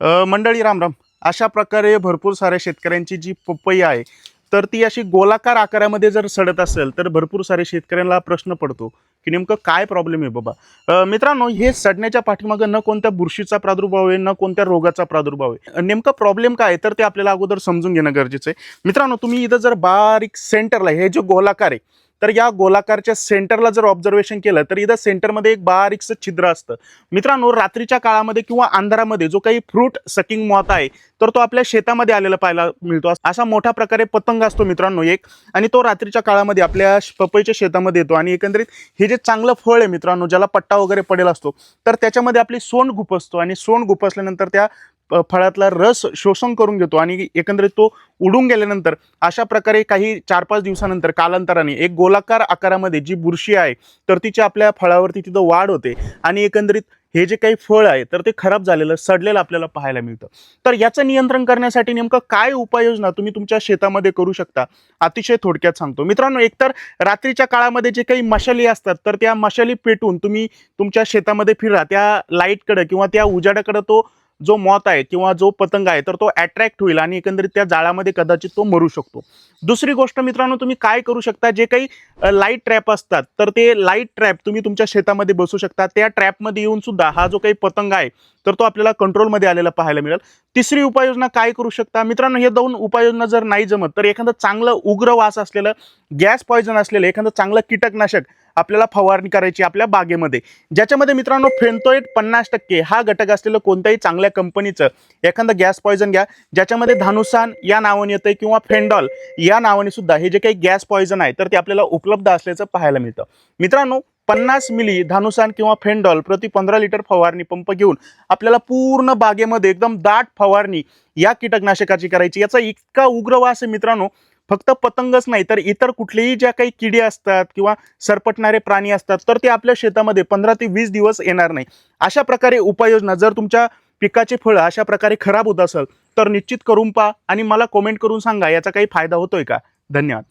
मंडळी मंडळी रामराम अशा प्रकारे भरपूर साऱ्या शेतकऱ्यांची जी पपई आहे तर ती अशी गोलाकार आकारामध्ये जर सडत असेल तर भरपूर सारे शेतकऱ्यांना प्रश्न पडतो की नेमकं काय प्रॉब्लेम आहे बाबा? मित्रांनो हे सडण्याच्या पाठीमागं न कोणत्या बुरशीचा प्रादुर्भाव आहे न कोणत्या रोगाचा प्रादुर्भाव आहे नेमकं प्रॉब्लेम काय आहे तर ते आपल्याला अगोदर समजून घेणं गरजेचं आहे. मित्रांनो तुम्ही इथं जर बारीक सेंटरला हे जे गोलाकार आहे तर या गोलाकारच्या सेंटरला जर ऑब्झर्वेशन केलं तर इथं सेंटरमध्ये एक बारीकसं छिद्र असतं. मित्रांनो रात्रीच्या काळामध्ये किंवा अंधारामध्ये जो काही फ्रूट सकिंग मॉथ आहे तर तो आपल्या शेतामध्ये आलेला पाहायला मिळतो. असा मोठ्या प्रकारे पतंग असतो मित्रांनो एक आणि तो रात्रीच्या काळामध्ये आपल्या पपईच्या शेतामध्ये येतो. आणि एकंदरीत हे जे चांगलं फळ आहे मित्रांनो ज्याला पट्टा वगैरे पडेल असतो तर त्याच्यामध्ये आपली सोंड घुपसतो आणि सोंड घुपसल्यानंतर त्या फळातला रस शोषण करून घेतो आणि एकंदरीत तो उडून गेल्यानंतर अशा प्रकारे काही चार पाच दिवसानंतर कालांतराने एक गोलाकार आकारामध्ये जी बुरशी आहे तर तिची आपल्या फळावरती तिथं वाढ होते आणि एकंदरीत हे जे काही फळ आहे तर ते खराब झालेलं सडलेलं आपल्याला पाहायला मिळतं. तर याचं नियंत्रण करण्यासाठी नेमकं काय उपाययोजना तुम्ही तुमच्या शेतामध्ये करू शकता? अतिशय थोडक्यात सांगतो. मित्रांनो एकतर रात्रीच्या काळामध्ये जे काही मशाली असतात तर त्या मशाली पेटून तुम्ही तुमच्या शेतामध्ये फिरा त्या लाईटकडं किंवा त्या उजाड्याकडं तो जो मॉत आहे किंवा जो पतंग आहे तर तो अट्रॅक्ट होईल आणि एकंदरीत त्या जाळामध्ये कदाचित तो मरू शकतो. दुसरी गोष्ट मित्रांनो तुम्ही काय करू शकता? जे काही लाइट ट्रॅप असतात तर ते लाइट ट्रॅप तुम्ही तुमच्या शेतामध्ये बसू शकता. त्या ट्रॅपमध्ये येऊन सुद्धा हा जो काही पतंग आहे तर तो आपल्याला कंट्रोलमध्ये आलेला पाहायला मिळेल. तिसरी उपाययोजना काय करू शकता? मित्रांनो हे दोन उपाययोजना जर नाही जमत तर एखादं चांगलं उग्र वास असलेलं गॅस पॉयझन असलेलं एखादं चांगलं कीटकनाशक आपल्याला फवारणी करायची आपल्या बागेमध्ये. ज्याच्यामध्ये मित्रांनो फेन्टोएट पन्नास टक्के हा घटक असलेलं कोणत्याही चांगल्या कंपनीचं एखादं गॅस पॉयझन घ्या ज्याच्यामध्ये धानुसान या नावाने येतं किंवा फेंडॉल या नावाने सुद्धा हे जे काही गॅस पॉयझन आहे तर ते आपल्याला उपलब्ध असल्याचं पाहायला मिळतं. मित्रांनो पन्नास मिली धानुसान किंवा फेंडॉल प्रति पंधरा लिटर फवारणी पंप घेऊन आपल्याला पूर्ण बागेमध्ये एकदम दाट फवारणी या कीटकनाशकाची करायची. याचा इतका उग्र वास आहे मित्रांनो फक्त पतंगच नाही तर इतर कुठलेही ज्या काही किडे असतात किंवा सरपटणारे प्राणी असतात तर ते आपल्या शेतामध्ये पंधरा ते वीस दिवस येणार नाही. अशा प्रकारे उपाययोजना जर तुमच्या पिकाचे फळं अशा प्रकारे खराब होत असेल तर निश्चित करून पहा आणि मला कमेंट करून सांगा याचा काही फायदा होतोय का? धन्यवाद.